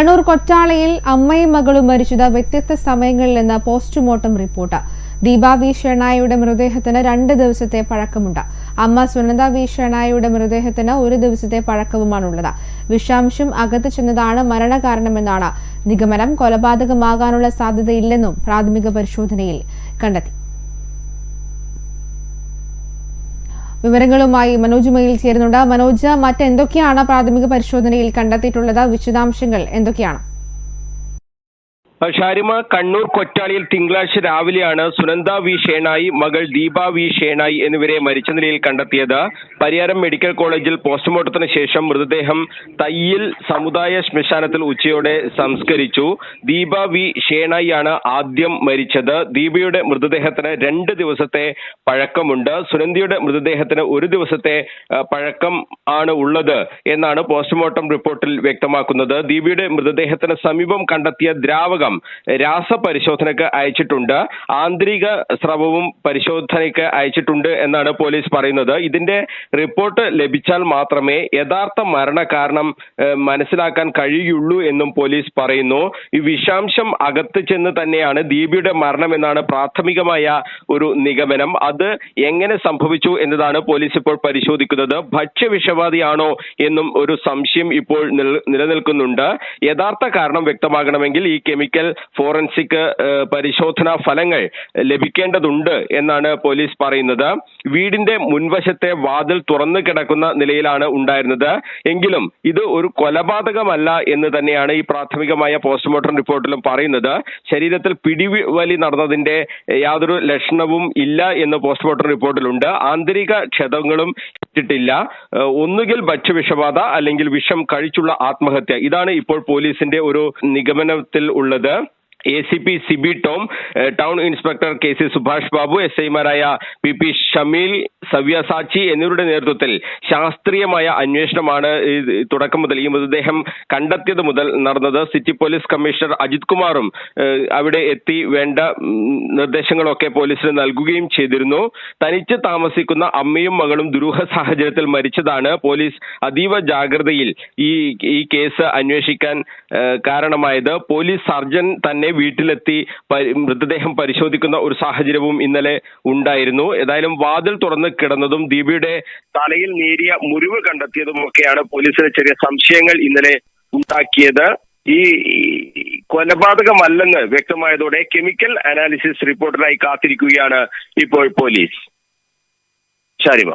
കണ്ണൂർ കൊറ്റാളയിൽ അമ്മയും മകളും മരിച്ചത് വ്യത്യസ്ത സമയങ്ങളിൽ നിന്ന് പോസ്റ്റ്മോർട്ടം റിപ്പോർട്ട്. ദീപാ വി ഷെണായിയുടെ മൃതദേഹത്തിന് രണ്ട് ദിവസത്തെ പഴക്കമുണ്ട്. അമ്മ സുനന്ദ വി ഷെണായിയുടെ മൃതദേഹത്തിന് ഒരു ദിവസത്തെ പഴക്കവുമാണുള്ളത്. വിഷാംശം അകത്ത് ചെന്നതാണ് മരണകാരണമെന്നാണ് നിഗമനം. കൊലപാതകമാകാനുള്ള സാധ്യതയില്ലെന്നും പ്രാഥമിക പരിശോധനയിൽ കണ്ടെത്തി. വിവരങ്ങളുമായി മനോജ് മയിൽ ചേരുന്നുണ്ട്. മനോജ് മറ്റെന്തൊക്കെയാണ് പ്രാഥമിക പരിശോധനയിൽ കണ്ടെത്തിയിട്ടുള്ളത്? വിശദാംശങ്ങൾ എന്തൊക്കെയാണ്? ഷാരിമ കണ്ണൂർ കൊറ്റാളിയിൽ തിങ്കളാഴ്ച രാവിലെയാണ് സുനന്ദ വി ഷേണായി മകൾ ദീപ വി ഷേണായി എന്നിവരെ മരിച്ച നിലയിൽ കണ്ടെത്തിയത്. പരിയാരം മെഡിക്കൽ കോളേജിൽ പോസ്റ്റ്മോർട്ടത്തിന് ശേഷം മൃതദേഹം തയ്യിൽ സമുദായ ശ്മശാനത്തിൽ ഉച്ചയോടെ സംസ്കരിച്ചു. ദീപ വി ഷേണായിയാണ് ആദ്യം മരിച്ചത്. ദീപയുടെ മൃതദേഹത്തിന് രണ്ട് ദിവസത്തെ പഴക്കമുണ്ട്. സുനന്ദയുടെ മൃതദേഹത്തിന് ഒരു ദിവസത്തെ പഴക്കം ആണ് ഉള്ളത് എന്നാണ് പോസ്റ്റ്മോർട്ടം റിപ്പോർട്ടിൽ വ്യക്തമാക്കുന്നത്. ദീപയുടെ മൃതദേഹത്തിന് സമീപം കണ്ടെത്തിയ ദ്രാവകം രാസപരിശോധനയ്ക്ക് അയച്ചിട്ടുണ്ട്. ആന്തരിക സ്രവവും പരിശോധനയ്ക്ക് അയച്ചിട്ടുണ്ട് എന്നാണ് പോലീസ് പറയുന്നത്. ഇതിന്റെ റിപ്പോർട്ട് ലഭിച്ചാൽ മാത്രമേ യഥാർത്ഥ മരണകാരണം കാരണം മനസ്സിലാക്കാൻ കഴിയുള്ളൂ എന്നും പോലീസ് പറയുന്നു. ഈ വിഷാംശം അകത്ത് ചെന്ന് തന്നെയാണ് ദീപിയുടെ മരണം എന്നാണ് പ്രാഥമികമായ ഒരു നിഗമനം. അത് എങ്ങനെ സംഭവിച്ചു എന്നതാണ് പോലീസ് ഇപ്പോൾ പരിശോധിക്കുന്നത്. ഭക്ഷ്യവിഷവാദിയാണോ എന്നും ഒരു സംശയം ഇപ്പോൾ നിലനിൽക്കുന്നുണ്ട്. യഥാർത്ഥ കാരണം വ്യക്തമാകണമെങ്കിൽ ഈ കെമിക്കൽ ഫോറൻസിക് പരിശോധനാ ഫലങ്ങൾ ലഭിക്കേണ്ടതുണ്ട് എന്നാണ് പോലീസ് പറയുന്നത്. വീടിന്റെ മുൻവശത്തെ വാതിൽ തുറന്നു കിടക്കുന്ന നിലയിലാണ് ഉണ്ടായിരുന്നത്. എങ്കിലും ഇത് ഒരു കൊലപാതകമല്ല എന്ന് തന്നെയാണ് ഈ പ്രാഥമികമായ പോസ്റ്റ്മോർട്ടം റിപ്പോർട്ടിലും പറയുന്നത്. ശരീരത്തിൽ പിടിവലി നടന്നതിന്റെ യാതൊരു ലക്ഷണവും ഇല്ല എന്ന് പോസ്റ്റ്മോർട്ടം റിപ്പോർട്ടിലുണ്ട്. ആന്തരിക ക്ഷതങ്ങളും ഏഹ് ഒന്നുകിൽ ഭക്ഷ്യവിഷബാധ അല്ലെങ്കിൽ വിഷം കഴിച്ചുള്ള ആത്മഹത്യ. ഇതാണ് ഇപ്പോൾ പോലീസിന്റെ ഒരു നിഗമനത്തിൽ ഉള്ളത്. A C P Siby Tom town inspector K C Subhash Babu S ഐമാരായ പി പി ഷമീൽ സവ്യ സാച്ചി എന്നിവരുടെ നേതൃത്വത്തിൽ ശാസ്ത്രീയമായ അന്വേഷണമാണ് തുടക്കം മുതൽ ഈ മൃതദേഹം കണ്ടെത്തിയത് മുതൽ നടന്നത്. സിറ്റി പോലീസ് കമ്മീഷണർ അജിത് കുമാറും അവിടെ എത്തി വേണ്ട നിർദ്ദേശങ്ങളൊക്കെ പോലീസിന് നൽകുകയും ചെയ്തിരുന്നു. തനിച്ച് താമസിക്കുന്ന അമ്മയും മകളും ദുരൂഹ സാഹചര്യത്തിൽ മരിച്ചതാണ്. പോലീസ് അതീവ ജാഗ്രതയിൽ ഈ ഈ കേസ് അന്വേഷിക്കാൻ കാരണമായത്. പോലീസ് സർജൻ തന്നെ വീട്ടിലെത്തി മൃതദേഹം പരിശോധിക്കുന്ന ഒരു സാഹചര്യവും ഇന്നലെ ഉണ്ടായിരുന്നു. ഏതായാലും വാതിൽ തുറന്ന് കിടന്നതും ദീപിയുടെ തലയിൽ നേരിയ മുറിവ് കണ്ടെത്തിയതും ഒക്കെയാണ് പോലീസിന് ചെറിയ സംശയങ്ങൾ ഇന്നലെ ഉണ്ടാക്കിയത്. ഈ കൊലപാതകമല്ലെന്ന് വ്യക്തമായതോടെ കെമിക്കൽ അനാലിസിസ് റിപ്പോർട്ടറായി കാത്തിരിക്കുകയാണ് ഇപ്പോൾ പോലീസ്. ഷാരിമ.